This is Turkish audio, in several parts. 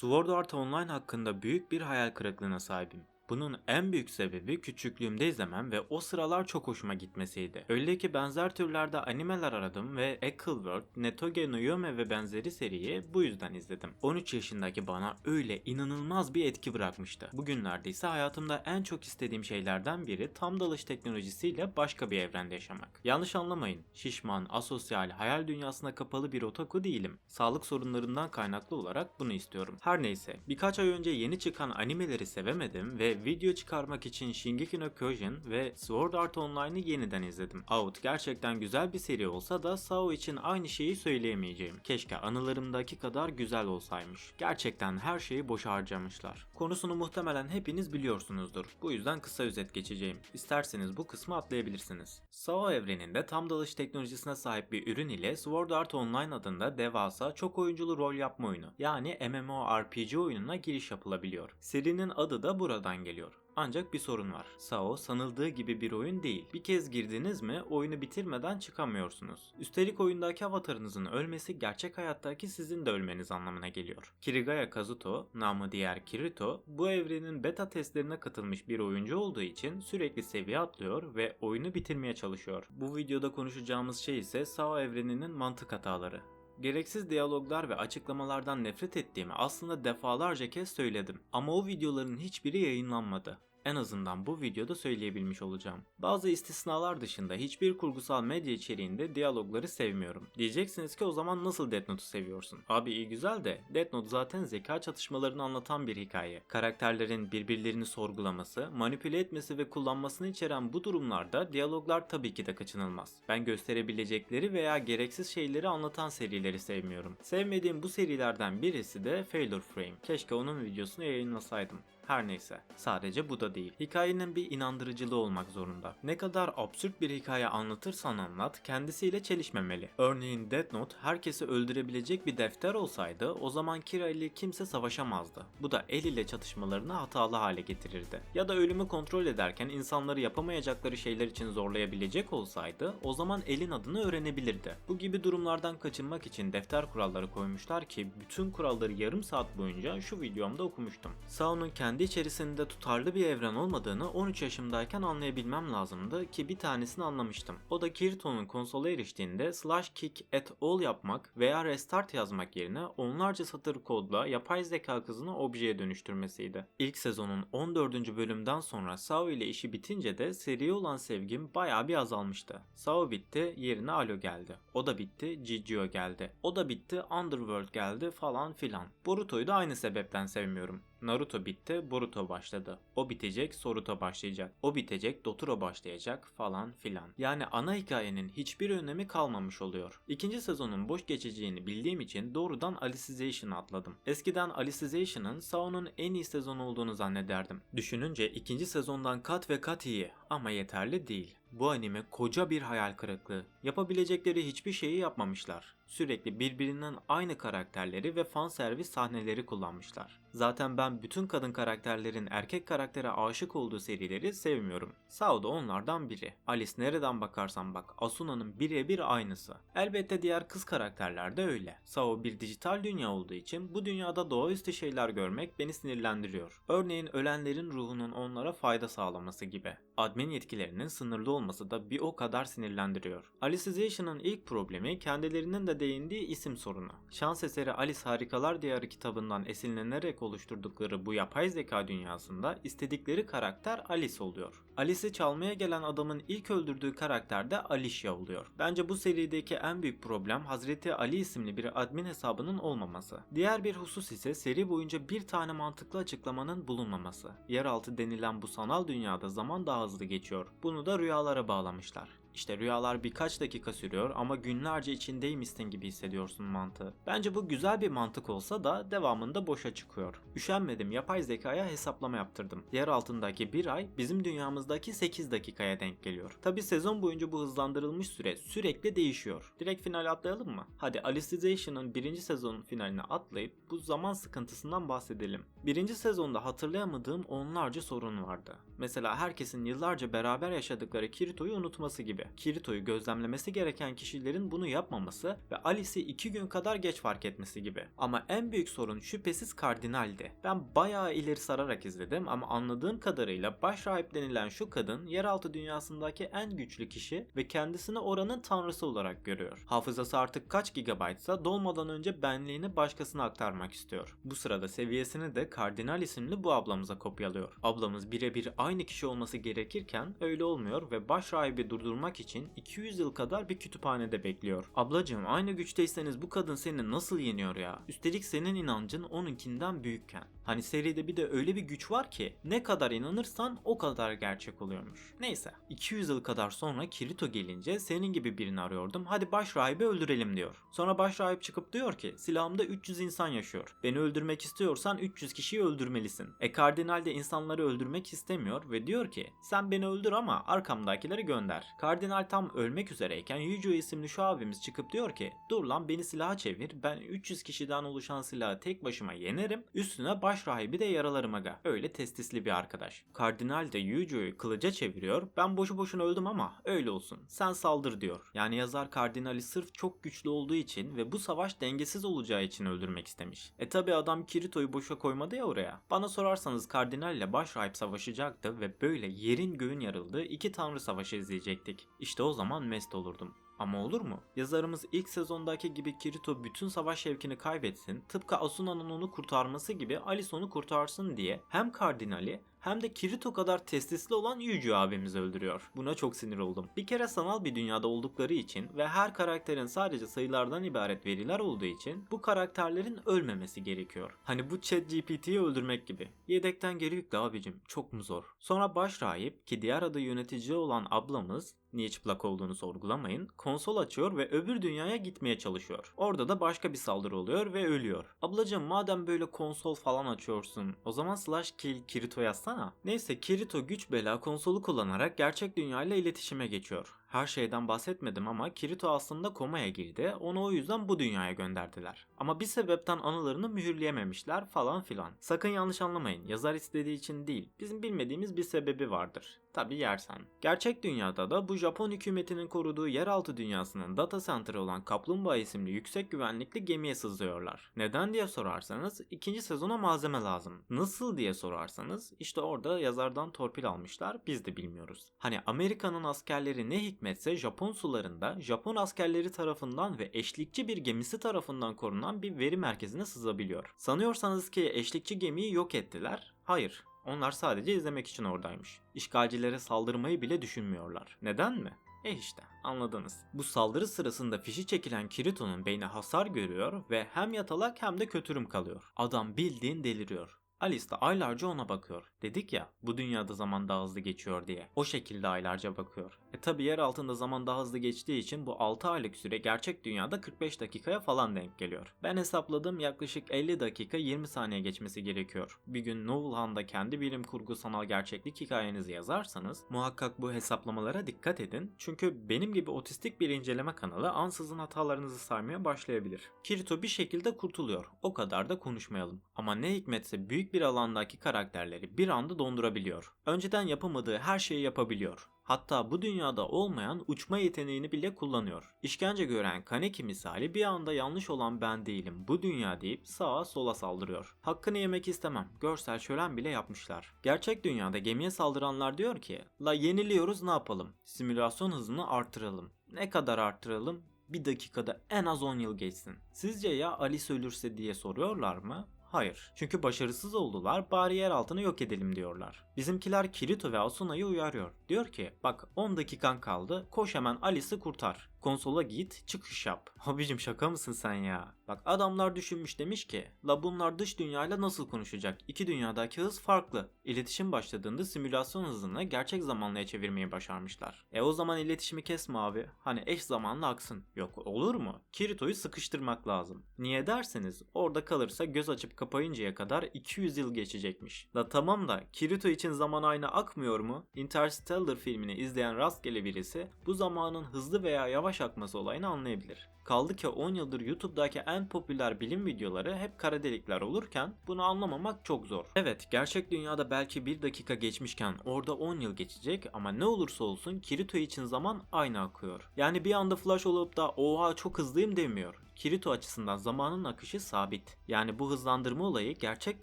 Sword Art Online hakkında büyük bir hayal kırıklığına sahibim. Bunun en büyük sebebi küçüklüğümde izlemem ve o sıralar çok hoşuma gitmesiydi. Öyle ki benzer türlerde animeler aradım ve Eccleworld, Netoge no Yome ve benzeri seriyi bu yüzden izledim. 13 yaşındaki bana öyle inanılmaz bir etki bırakmıştı. Bugünlerde ise hayatımda en çok istediğim şeylerden biri tam dalış teknolojisiyle başka bir evrende yaşamak. Yanlış anlamayın, şişman, asosyal, hayal dünyasına kapalı bir otaku değilim. Sağlık sorunlarından kaynaklı olarak bunu istiyorum. Her neyse, birkaç ay önce yeni çıkan animeleri sevemedim ve video çıkarmak için Shingeki no Kyojin ve Sword Art Online'ı yeniden izledim. Out gerçekten güzel bir seri olsa da Sao için aynı şeyi söyleyemeyeceğim. Keşke anılarımdaki kadar güzel olsaymış. Gerçekten her şeyi boşa harcamışlar. Konusunu muhtemelen hepiniz biliyorsunuzdur. Bu yüzden kısa özet geçeceğim. İsterseniz bu kısmı atlayabilirsiniz. Sao evreninde tam dalış teknolojisine sahip bir ürün ile Sword Art Online adında devasa çok oyunculu rol yapma oyunu yani MMORPG oyununa giriş yapılabiliyor. Serinin adı da buradan geliyor. Ancak bir sorun var. SAO sanıldığı gibi bir oyun değil. Bir kez girdiniz mi oyunu bitirmeden çıkamıyorsunuz. Üstelik oyundaki avatarınızın ölmesi gerçek hayattaki sizin de ölmeniz anlamına geliyor. Kirigaya Kazuto, namı diğer Kirito, bu evrenin beta testlerine katılmış bir oyuncu olduğu için sürekli seviye atlıyor ve oyunu bitirmeye çalışıyor. Bu videoda konuşacağımız şey ise SAO evreninin mantık hataları. Gereksiz diyaloglar ve açıklamalardan nefret ettiğimi aslında defalarca kez söyledim. Ama o videoların hiçbiri yayınlanmadı. En azından bu videoda söyleyebilmiş olacağım. Bazı istisnalar dışında hiçbir kurgusal medya içeriğinde diyalogları sevmiyorum. Diyeceksiniz ki o zaman nasıl Death Note'u seviyorsun? Abi iyi güzel de Death Note zaten zeka çatışmalarını anlatan bir hikaye. Karakterlerin birbirlerini sorgulaması, manipüle etmesi ve kullanmasını içeren bu durumlarda diyaloglar tabii ki de kaçınılmaz. Ben gösterebilecekleri veya gereksiz şeyleri anlatan serileri sevmiyorum. Sevmediğim bu serilerden birisi de Failure Frame. Keşke onun videosunu yayınlasaydım. Her neyse. Sadece bu da değil. Hikayenin bir inandırıcılığı olmak zorunda. Ne kadar absürt bir hikaye anlatırsan anlat kendisiyle çelişmemeli. Örneğin Death Note herkesi öldürebilecek bir defter olsaydı o zaman Kira ile kimse savaşamazdı. Bu da el ile çatışmalarını hatalı hale getirirdi. Ya da ölümü kontrol ederken insanları yapamayacakları şeyler için zorlayabilecek olsaydı o zaman elin adını öğrenebilirdi. Bu gibi durumlardan kaçınmak için defter kuralları koymuşlar ki bütün kuralları yarım saat boyunca şu videomda okumuştum. Sao'nun kendi içerisinde tutarlı bir evren olmadığını 13 yaşımdayken anlayabilmem lazımdı ki bir tanesini anlamıştım. O da Kirito'nun konsola eriştiğinde slash kick at all yapmak veya restart yazmak yerine onlarca satır kodla yapay zeka kızını objeye dönüştürmesiydi. İlk sezonun 14. bölümden sonra Sao ile işi bitince de seriye olan sevgim bayağı bir azalmıştı. Sao bitti yerine Alo geldi. O da bitti Jijio geldi. O da bitti Underworld geldi falan filan. Boruto'yu da aynı sebepten sevmiyorum. Naruto bitti, Boruto başladı. O bitecek, Soruto başlayacak. O bitecek, Dotoro başlayacak falan filan. Yani ana hikayenin hiçbir önemi kalmamış oluyor. İkinci sezonun boş geçeceğini bildiğim için doğrudan Alicization atladım. Eskiden Alicizations'ın Sao'nun en iyi sezonu olduğunu zannederdim. Düşününce ikinci sezondan kat ve kat iyi ama yeterli değil. Bu anime koca bir hayal kırıklığı. Yapabilecekleri hiçbir şeyi yapmamışlar. Sürekli birbirinden aynı karakterleri ve fan servis sahneleri kullanmışlar. Zaten ben bütün kadın karakterlerin erkek karaktere aşık olduğu serileri sevmiyorum. Sao da onlardan biri. Alice nereden bakarsan bak Asuna'nın birebir aynısı. Elbette diğer kız karakterler de öyle. Sao bir dijital dünya olduğu için bu dünyada doğaüstü şeyler görmek beni sinirlendiriyor. Örneğin ölenlerin ruhunun onlara fayda sağlaması gibi. Admin yetkilerinin sınırlı olması da bir o kadar sinirlendiriyor. Alicizations'ın ilk problemi kendilerinin de değindiği isim sorunu. Şans eseri Alice Harikalar Diyarı kitabından esinlenerek oluşturdukları bu yapay zeka dünyasında istedikleri karakter Alice oluyor. Alice'i çalmaya gelen adamın ilk öldürdüğü karakter de Alicia oluyor. Bence bu serideki en büyük problem Hazreti Ali isimli bir admin hesabının olmaması. Diğer bir husus ise seri boyunca bir tane mantıklı açıklamanın bulunmaması. Yeraltı denilen bu sanal dünyada zaman daha hızlı geçiyor. Bunu da rüyalara bağlamışlar. İşte rüyalar birkaç dakika sürüyor ama günlerce içindeymişsin gibi hissediyorsun mantığı. Bence bu güzel bir mantık olsa da devamında boşa çıkıyor. Üşenmedim yapay zekaya hesaplama yaptırdım. Yer altındaki bir ay bizim dünyamızdaki 8 dakikaya denk geliyor. Tabi sezon boyunca bu hızlandırılmış süre sürekli değişiyor. Direkt finale atlayalım mı? Hadi Alicizations'ın birinci sezon finaline atlayıp bu zaman sıkıntısından bahsedelim. Birinci sezonda hatırlayamadığım onlarca sorun vardı. Mesela herkesin yıllarca beraber yaşadıkları Kirito'yu unutması gibi. Kirito'yu gözlemlemesi gereken kişilerin bunu yapmaması ve Alice'i 2 gün kadar geç fark etmesi gibi. Ama en büyük sorun şüphesiz kardinaldi. Ben bayağı ileri sararak izledim ama anladığım kadarıyla başrahip denilen şu kadın yeraltı dünyasındaki en güçlü kişi ve kendisini oranın tanrısı olarak görüyor. Hafızası artık kaç gigabaytsa dolmadan önce benliğini başkasına aktarmak istiyor. Bu sırada seviyesini de Kardinal isimli bu ablamıza kopyalıyor. Ablamız birebir aynı kişi olması gerekirken öyle olmuyor ve başrahibi durdurmak için 200 yıl kadar bir kütüphanede bekliyor. Ablacığım aynı güçteyseniz bu kadın seni nasıl yeniyor ya? Üstelik senin inancın onunkinden büyükken. Hani seride bir de öyle bir güç var ki ne kadar inanırsan o kadar gerçek oluyormuş. Neyse 200 yıl kadar sonra Kirito gelince senin gibi birini arıyordum hadi başrahibi öldürelim diyor. Sonra başrahip çıkıp diyor ki silahımda 300 insan yaşıyor. Beni öldürmek istiyorsan 300 kişiyi öldürmelisin. E kardinal de insanları öldürmek istemiyor ve diyor ki sen beni öldür ama arkamdakileri gönder. Kardinal tam ölmek üzereyken Yuju isimli şu abimiz çıkıp diyor ki dur lan beni silaha çevir ben 300 kişiden oluşan silahı tek başıma yenerim üstüne başrahibi de yaralarım aga. Öyle testisli bir arkadaş. Kardinal de Yuju'yu kılıca çeviriyor ben boşu boşuna öldüm ama öyle olsun sen saldır diyor. Yani yazar kardinali sırf çok güçlü olduğu için ve bu savaş dengesiz olacağı için öldürmek istemiş. E tabi adam Kirito'yu boşa koymadı ya oraya. Bana sorarsanız kardinalle başrahip savaşacaktı ve böyle yerin göğün yarıldığı iki tanrı savaşı izleyecektik. İşte o zaman mest olurdum. Ama olur mu? Yazarımız ilk sezondaki gibi Kirito bütün savaş şevkini kaybetsin, tıpkı Asuna'nın onu kurtarması gibi Alice onu kurtarsın diye hem kardinali hem de Kirito kadar testisli olan Yuju abimizi öldürüyor. Buna çok sinir oldum. Bir kere sanal bir dünyada oldukları için ve her karakterin sadece sayılardan ibaret veriler olduğu için bu karakterlerin ölmemesi gerekiyor. Hani bu chat GPT'yi öldürmek gibi. Yedekten geri yükle abicim. Çok mu zor? Sonra baş rahip ki diğer adı yönetici olan ablamız niye çıplak olduğunu sorgulamayın. Konsol açıyor ve öbür dünyaya gitmeye çalışıyor. Orada da başka bir saldırı oluyor ve ölüyor. Ablacım madem böyle konsol falan açıyorsun o zaman slash kill Kirito yazsana. Neyse Kirito güç bela konsolu kullanarak gerçek dünyayla iletişime geçiyor. Her şeyden bahsetmedim ama Kirito aslında komaya girdi. Onu o yüzden bu dünyaya gönderdiler. Ama bir sebepten anılarını mühürleyememişler falan filan. Sakın yanlış anlamayın. Yazar istediği için değil. Bizim bilmediğimiz bir sebebi vardır. Tabi yersen. Gerçek dünyada da bu Japon hükümetinin koruduğu yeraltı dünyasının data center'ı olan Kaplumbağa isimli yüksek güvenlikli gemiye sızlıyorlar. Neden diye sorarsanız ikinci sezona malzeme lazım. Nasıl diye sorarsanız işte orada yazardan torpil almışlar biz de bilmiyoruz. Hani Amerika'nın askerleri ne hikmetse Japon sularında Japon askerleri tarafından ve eşlikçi bir gemisi tarafından korunan bir veri merkezine sızabiliyor. Sanıyorsanız ki eşlikçi gemiyi yok ettiler. Hayır, onlar sadece izlemek için oradaymış. İşgalcilere saldırmayı bile düşünmüyorlar. Neden mi? E işte anladınız. Bu saldırı sırasında fişi çekilen Kirito'nun beyni hasar görüyor ve hem yatalak hem de kötürüm kalıyor. Adam bildiğin deliriyor. Alice de aylarca ona bakıyor. Dedik ya bu dünyada zaman daha hızlı geçiyor diye. O şekilde aylarca bakıyor. E tabi yer altında zaman daha hızlı geçtiği için bu 6 aylık süre gerçek dünyada 45 dakikaya falan denk geliyor. Ben hesapladım yaklaşık 50 dakika 20 saniye geçmesi gerekiyor. Bir gün Novelhan'da kendi bilim kurgu sanal gerçeklik hikayenizi yazarsanız muhakkak bu hesaplamalara dikkat edin. Çünkü benim gibi otistik bir inceleme kanalı ansızın hatalarınızı saymaya başlayabilir. Kirito bir şekilde kurtuluyor. O kadar da konuşmayalım. Ama ne hikmetse büyük bir alandaki karakterleri bir anda dondurabiliyor. Önceden yapamadığı her şeyi yapabiliyor. Hatta bu dünyada olmayan uçma yeteneğini bile kullanıyor. İşkence gören Kaneki misali bir anda yanlış olan ben değilim bu dünya deyip sağa sola saldırıyor. Hakkını yemek istemem. Görsel şölen bile yapmışlar. Gerçek dünyada gemiye saldıranlar diyor ki la yeniliyoruz ne yapalım? Simülasyon hızını artıralım. Ne kadar artıralım? Bir dakikada en az 10 yıl geçsin. Sizce ya Alice ölürse diye soruyorlar mı? Hayır. Çünkü başarısız oldular bari yer altını yok edelim diyorlar. Bizimkiler Kirito ve Asuna'yı uyarıyor. Diyor ki bak 10 dakikan kaldı koş hemen Alice'i kurtar. Konsola git çıkış yap. Abicim şaka mısın sen ya? Bak adamlar düşünmüş demiş ki la bunlar dış dünyayla nasıl konuşacak? İki dünyadaki hız farklı. İletişim başladığında simülasyon hızını gerçek zamanlıya çevirmeyi başarmışlar. E o zaman iletişimi kesme abi. Hani eş zamanlı aksın. Yok olur mu? Kirito'yu sıkıştırmak lazım. Niye derseniz orada kalırsa göz açıp kapayıncaya kadar 200 yıl geçecekmiş. La tamam da Kirito için zaman aynı akmıyor mu? Interstellar filmini izleyen rastgele birisi bu zamanın hızlı veya yavaş akması olayını anlayabilir. Kaldı ki 10 yıldır YouTube'daki en popüler bilim videoları hep kara delikler olurken bunu anlamamak çok zor. Evet gerçek dünyada belki 1 dakika geçmişken orada 10 yıl geçecek ama ne olursa olsun Kirito için zaman aynı akıyor. Yani bir anda flash olup da oha çok hızlıyım demiyor. Kirito açısından zamanın akışı sabit. Yani bu hızlandırma olayı gerçek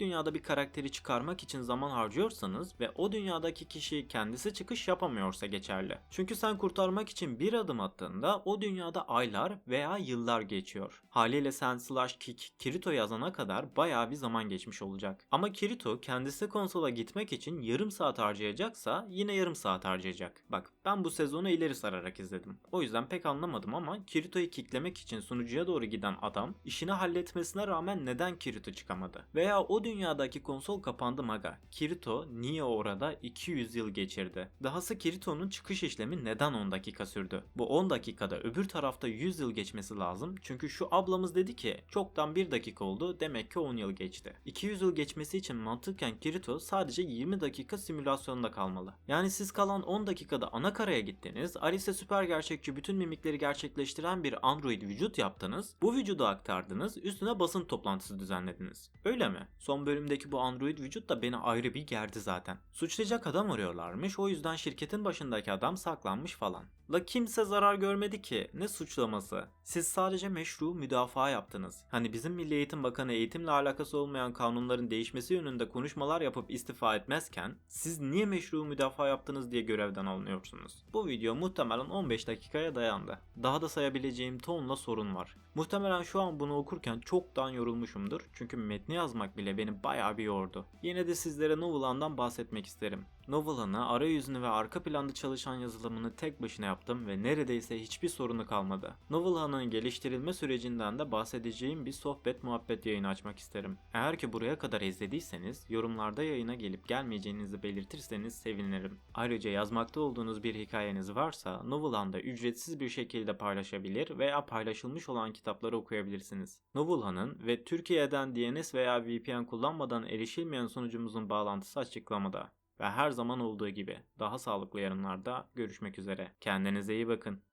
dünyada bir karakteri çıkarmak için zaman harcıyorsanız ve o dünyadaki kişi kendisi çıkış yapamıyorsa geçerli. Çünkü sen kurtarmak için bir adım attığında o dünyada aylar veya yıllar geçiyor. Haliyle sen slash kick Kirito yazana kadar bayağı bir zaman geçmiş olacak. Ama Kirito kendisi konsola gitmek için yarım saat harcayacaksa yine yarım saat harcayacak. Bak ben bu sezonu ileri sararak izledim. O yüzden pek anlamadım ama Kirito'yu kicklemek için sunucuya doğru giden adam işini halletmesine rağmen neden Kirito çıkamadı? Veya o dünyadaki konsol kapandı maga. Kirito niye orada 200 yıl geçirdi? Dahası Kirito'nun çıkış işlemi neden 10 dakika sürdü? Bu 10 dakikada öbür tarafta 100 yıl geçmesi lazım. Çünkü şu ablamız dedi ki çoktan 1 dakika oldu demek ki 10 yıl geçti. 200 yıl geçmesi için mantıken Kirito sadece 20 dakika simülasyonda kalmalı. Yani siz kalan 10 dakikada ana karaya gittiniz. Alice süper gerçekçi bütün mimikleri gerçekleştiren bir android vücut yaptınız. Bu vücudu aktardınız. Üstüne basın toplantısı düzenlediniz. Öyle mi? Son bölümdeki bu android vücut da beni ayrı bir gerdi zaten. Suçlayacak adam arıyorlarmış. O yüzden şirketin başındaki adam saklanmış falan. La kimse zarar görmedi ki. Ne suçlaması? Siz sadece meşru müdafaa yaptınız. Hani bizim Milli Eğitim Bakanı eğitimle alakası olmayan kanunların değişmesi yönünde konuşmalar yapıp istifa etmezken siz niye meşru müdafaa yaptınız diye görevden alınıyorsunuz. Bu video muhtemelen 15 dakikaya dayandı. Daha da sayabileceğim tonla sorun var. Muhtemelen şu an bunu okurken çoktan yorulmuşumdur. Çünkü metni yazmak bile beni bayağı bir yordu. Yine de sizlere Novelan'dan bahsetmek isterim. Novelan'ı, arayüzünü ve arka planda çalışan yazılımını tek başına yaptım ve neredeyse hiçbir sorunu kalmadı. Novelan'ın geliştirilme sürecinden de bahsedeceğim bir sohbet muhabbet yayını açmak isterim. Eğer ki buraya kadar izlediyseniz yorumlarda yayına gelip gelmeyeceğinizi belirtirseniz sevinirim. Ayrıca yazmakta olduğunuz bir hikayeniz varsa Novelan'da ücretsiz bir şekilde paylaşabilir veya paylaşılmış olan kitapları okuyabilirsiniz. Novelan'ın ve Türkiye'den DNS veya VPN kullanmadan erişilmeyen sunucumuzun bağlantısı açıklamada. Ve her zaman olduğu gibi daha sağlıklı yarınlarda görüşmek üzere. Kendinize iyi bakın.